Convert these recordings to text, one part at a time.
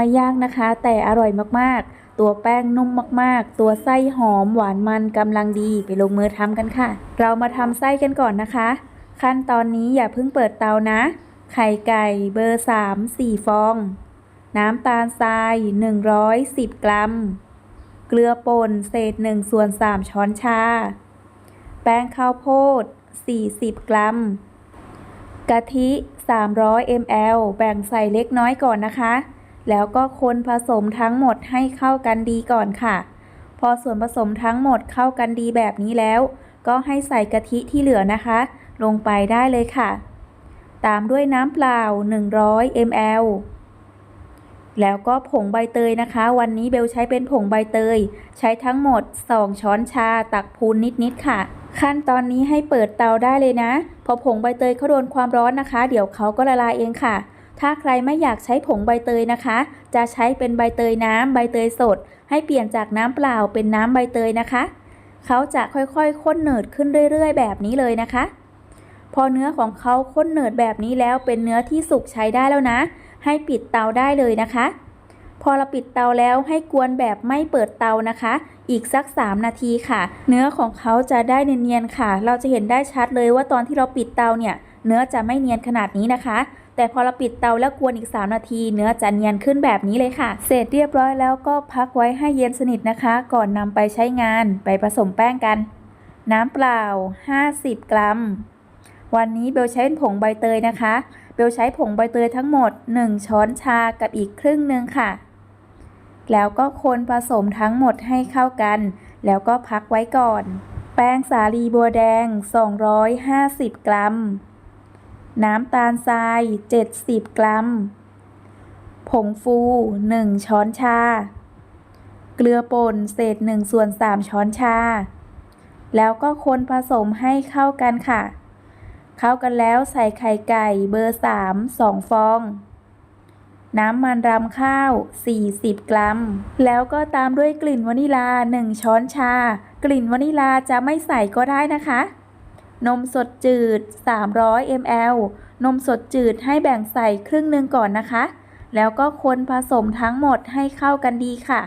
ไม่ยากนะคะ แต่อร่อยมากๆ ตัวแป้งนุ่มมากๆ ตัวไส้หอมหวานมันกำลังดีไปลงมือทำกันค่ะ เรามาทำไส้กันก่อนนะคะ ขั้นตอนนี้อย่าเพิ่งเปิดเตานะ ไข่ไก่เบอร์ 3 4 ฟอง น้ำตาลทราย 110 กรัม เกลือป่นเศษ1ส่วน3ช้อนชา แป้งข้าวโพด 40 กรัมกะทิ 300 ml แบ่งใส่เล็กน้อยก่อนนะคะ แล้วก็คนผสมทั้งหมดให้เข้ากันดีก่อนค่ะ พอส่วนผสมทั้งหมดเข้ากันดีแบบนี้แล้ว ก็ให้ใส่กะทิที่เหลือนะคะ ลงไปได้เลยค่ะ ตามด้วยน้ำเปล่า 100 ml แล้วก็ผงใบเตยนะคะ วันนี้เบลใช้เป็นผงใบเตย ใช้ทั้งหมด 2 ช้อนชาตักพูนนิดๆค่ะ ขั้นตอนนี้ให้เปิดเตาได้เลยนะ พอผงใบเตยเขาโดนความร้อนนะคะ เดี๋ยวเขาก็ละลายเองค่ะ ถ้าใครไม่อยากใช้ผงใบเตยนะคะ จะใช้เป็นใบเตยน้ำใบเตยสด ให้เปลี่ยนจากน้ำเปล่าเป็นน้ำใบเตยนะคะ เขาจะค่อยๆข้นหนืดขึ้นเรื่อยๆ แบบนี้เลยนะคะ พอเนื้อของเขาข้นหนืดแบบนี้แล้วเป็นเนื้อที่สุกใช้ได้แล้วนะ ให้ปิดเตาได้เลยนะคะ พอเราปิดเตาแล้วให้กวนแบบไม่เปิดเตานะคะ อีกสัก 3 นาทีค่ะ เนื้อของเขาจะได้เนียนๆค่ะ เราจะเห็นได้ชัดเลยว่าตอนที่เราปิดเตาเนี่ย เนื้อจะไม่เนียนขนาดนี้นะคะ แต่พอเราปิดเตาแล้วกวนอีก 3 นาที เนื้อจะเนียนขึ้นแบบนี้เลยค่ะ เสร็จเรียบร้อยแล้วก็พักไว้ให้เย็นสนิทนะคะ ก่อนนำไปใช้งานไปผสมแป้งกัน น้ำเปล่า 50 กรัม วันนี้เบลใช้ผงใบเตยนะคะ เบลใช้ผงใบเตยทั้งหมด 1 ช้อนชากับอีกครึ่งหนึ่งค่ะ แล้วก็คนผสมทั้งหมดให้เข้ากัน แล้วก็พักไว้ก่อน แป้งสาลีบัวแดง 250 กรัม น้ำตาลทราย 70 กรัม ผงฟู 1 ช้อนชา เกลือป่นเศษ1ส่วน3ช้อนชา แล้วก็คนผสมให้เข้ากันค่ะ เข้ากันแล้วใส่ไข่ไก่เบอร์ 3 2 ฟอง น้ำมันรำข้าว 40 กรัม แล้วก็ตามด้วยกลิ่นวานิลา 1 ช้อนชา กลิ่นวานิลาจะไม่ใส่ก็ได้นะคะ นมสดจืด 300 ml นมสดจืดให้แบ่งใส่ครึ่งหนึ่งก่อนนะคะ แล้วก็คนผสมทั้งหมดให้เข้ากันดีค่ะ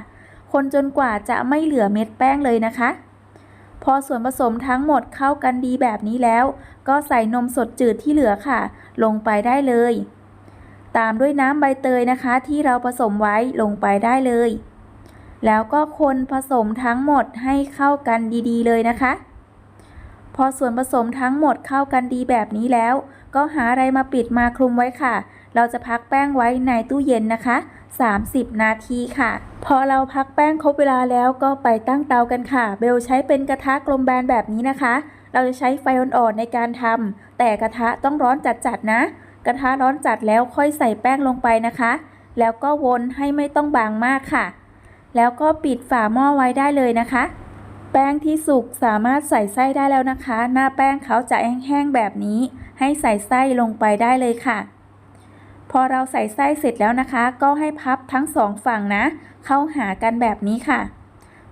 คนจนกว่าจะไม่เหลือเม็ดแป้งเลยนะคะ พอส่วนผสมทั้งหมดเข้ากันดีแบบนี้แล้ว ก็ใส่นมสดจืดที่เหลือค่ะ ลงไปได้เลย ตามด้วยน้ำใบเตยนะคะ ที่เราผสมไว้ลงไปได้เลย แล้วก็คนผสมทั้งหมดให้เข้ากันดีๆ เลยนะคะ พอส่วนผสมทั้งหมดเข้ากันดีแบบนี้แล้ว ก็หาอะไรมาปิดมาคลุมไว้ค่ะ เราจะพักแป้งไว้ในตู้เย็นนะคะ 30 นาทีค่ะ พอเราพักแป้งครบเวลาแล้วก็ไปตั้งเตากันค่ะ เบลใช้เป็นกระทะกลมแบนแบบนี้นะคะ เราจะใช้ไฟอ่อนๆในการทำแต่กระทะต้องร้อนจัดๆนะ กระทะร้อนจัดแล้วค่อยใส่แป้งลงไปนะคะ แล้วก็วนให้ไม่ต้องบางมากค่ะ แล้วก็ปิดฝาหม้อไว้ได้เลยนะคะ แป้งที่สุกสามารถใส่ไส้ได้แล้วนะคะ หน้าแป้งเขาจะแห้งๆแบบนี้ ให้ใส่ไส้ลงไปได้เลยค่ะ พอเราใส่ไส้เสร็จแล้วนะคะ ก็ให้พับทั้งสองฝั่งนะ เข้าหากันแบบนี้ค่ะ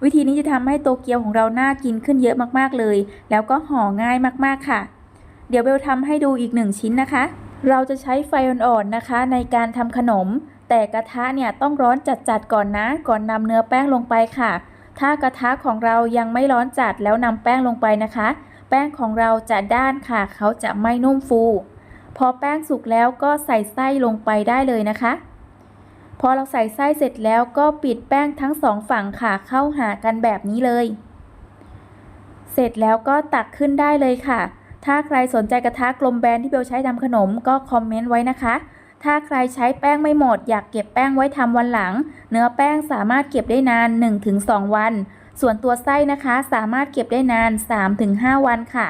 วิธีนี้จะทำให้โตเกียวของเราน่ากินขึ้นเยอะมากๆเลย แล้วก็ห่อง่ายมากๆค่ะ เดี๋ยวเบลทำให้ดูอีกหนึ่งชิ้นนะคะ เราจะใช้ไฟอ่อนๆนะคะ ในการทำขนม แต่กระทะเนี่ยต้องร้อนจัดๆก่อนนะ ก่อนนำเนื้อแป้งลงไปค่ะ ถ้ากระทะของเรายังไม่ร้อนจัดแล้วนำแป้งลงไปนะคะ แป้งของเราจะด้านค่ะ เขาจะไม่นุ่มฟู พอแป้งสุกแล้วก็ใส่ไส้ลงไปได้เลยนะคะ พอเราใส่ไส้เสร็จแล้วก็ปิดแป้งทั้งสองฝั่งค่ะเข้าหากันแบบนี้เลย เสร็จแล้วก็ตักขึ้นได้เลยค่ะ ถ้าใครสนใจกระทะกลมแบนที่เบลใช้ทำขนมก็คอมเมนต์ไว้นะคะ ถ้าใครใช้แป้งไม่หมด อยากเก็บแป้งไว้ทำวันหลัง เนื้อแป้งสามารถเก็บได้นาน 1-2 วัน ส่วนตัวไส้นะคะสามารถเก็บได้นาน 3-5 วันค่ะ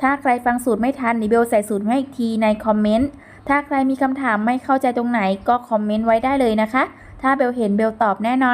ถ้าใครฟังสูตรไม่ทันนิเบลใส่สูตรให้อีกทีในคอมเมนต์ ถ้าใครมีคำถามไม่เข้าใจตรงไหนก็คอมเมนต์ไว้ได้เลยนะคะ ถ้าเบลเห็นเบลตอบแน่นอน